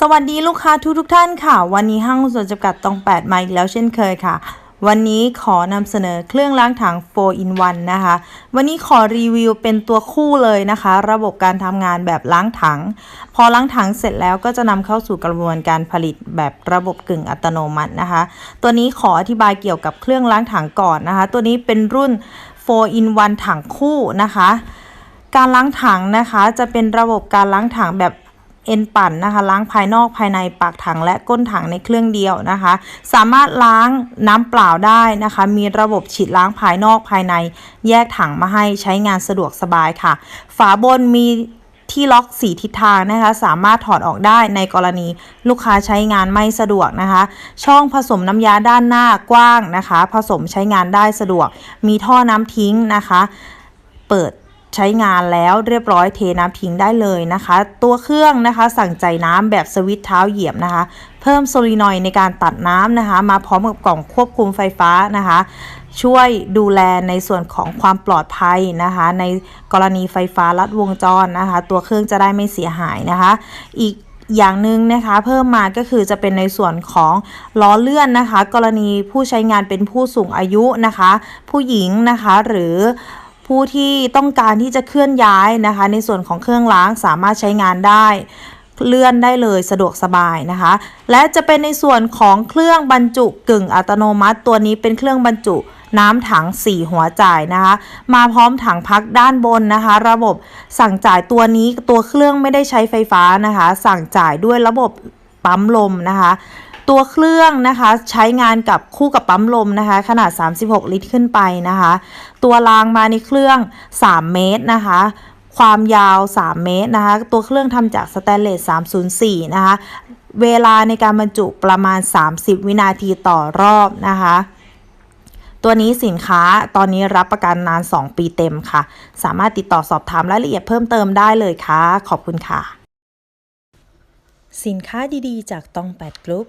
สวัสดีลูกค้าทุกทุกท่านค่ะ วันนี้ห้างส่วนจำกัดตองแปดมาอีกแล้วเช่นเคยค่ะ วันนี้ขอนำเสนอเครื่องล้างถัง 4 in 1 นะคะ วันนี้ขอรีวิวเป็นตัวคู่เลยนะคะ ระบบการทำงานแบบล้างถัง พอล้างถังเสร็จแล้วก็จะนำเข้าสู่กระบวนการผลิตแบบระบบกึ่งอัตโนมัตินะคะ ตัวนี้ขออธิบายเกี่ยวกับเครื่องล้างถังก่อนนะคะ ตัวนี้เป็นรุ่น 4 in 1 ถังคู่นะคะ การล้างถังนะคะจะเป็นระบบการล้างถังแบบ เอ็นปั่นนะคะ ล้างภายนอกภายในปากถังและก้นถังในเครื่องเดียวนะคะ สามารถล้างน้ำเปล่าได้นะคะ มีระบบฉีดล้างภายนอกภายใน แยกถังมาให้ใช้งานสะดวกสบายค่ะ ฝาบนมีที่ล็อกสีทิศทางนะคะ สามารถถอดออกได้ในกรณีลูกค้าใช้งานไม่สะดวกนะคะ ช่องผสมน้ำยาด้านหน้ากว้างนะคะ ผสมใช้งานได้สะดวก มีท่อน้ำทิ้งนะคะ เปิด ใช้งานแล้วเรียบร้อยเทน้ำทิ้งได้เลยนะคะ ตัวเครื่องนะคะสั่งใจน้ำแบบสวิตช์เท้าเหยียบนะคะ เพิ่มโซลินอยในการตัดน้ำนะคะ มาพร้อมกับกล่องควบคุมไฟฟ้านะคะ ช่วยดูแลในส่วนของความปลอดภัยนะคะ ในกรณีไฟฟ้าลัดวงจรนะคะ ตัวเครื่องจะได้ไม่เสียหายนะคะ อีกอย่างหนึ่งนะคะเพิ่มมาก็คือจะเป็นในส่วนของล้อเลื่อนนะคะ กรณีผู้ใช้งานเป็นผู้สูงอายุนะคะ ผู้หญิงนะคะหรือ ผู้ที่ต้องการที่จะเคลื่อนย้ายนะคะ ในส่วนของเครื่องล้างสามารถใช้งานได้เลื่อนได้เลยสะดวกสบายนะคะ และจะเป็นในส่วนของเครื่องบรรจุกึ่งอัตโนมัติตัวนี้เป็นเครื่องบรรจุน้ำถัง 4 หัวจ่ายนะคะ มาพร้อมถังพักด้านบนนะคะ ระบบสั่งจ่ายตัวนี้ตัวเครื่องไม่ได้ใช้ไฟฟ้านะคะ สั่งจ่ายด้วยระบบปั๊มลมนะคะ ตัวเครื่องนะคะใช้งานกับคู่กับปั๊มลมนะคะ ขนาด 36 ลิตรขึ้นไปนะคะ ตัวรางมาในเครื่อง 3 เมตรนะคะความยาว 3 เมตรนะคะ ตัวเครื่องทำจากสแตนเลส 304 นะคะ เวลาในการบรรจุประมาณ 30 วินาทีต่อรอบนะคะ ตัวนี้สินค้าตอนนี้รับประกันนาน 2 ปีเต็มค่ะ สามารถติดต่อสอบถามรายละเอียดเพิ่มเติมได้เลยค่ะ ขอบคุณค่ะ สินค้าดีๆ จากตองแปดกรุ๊ป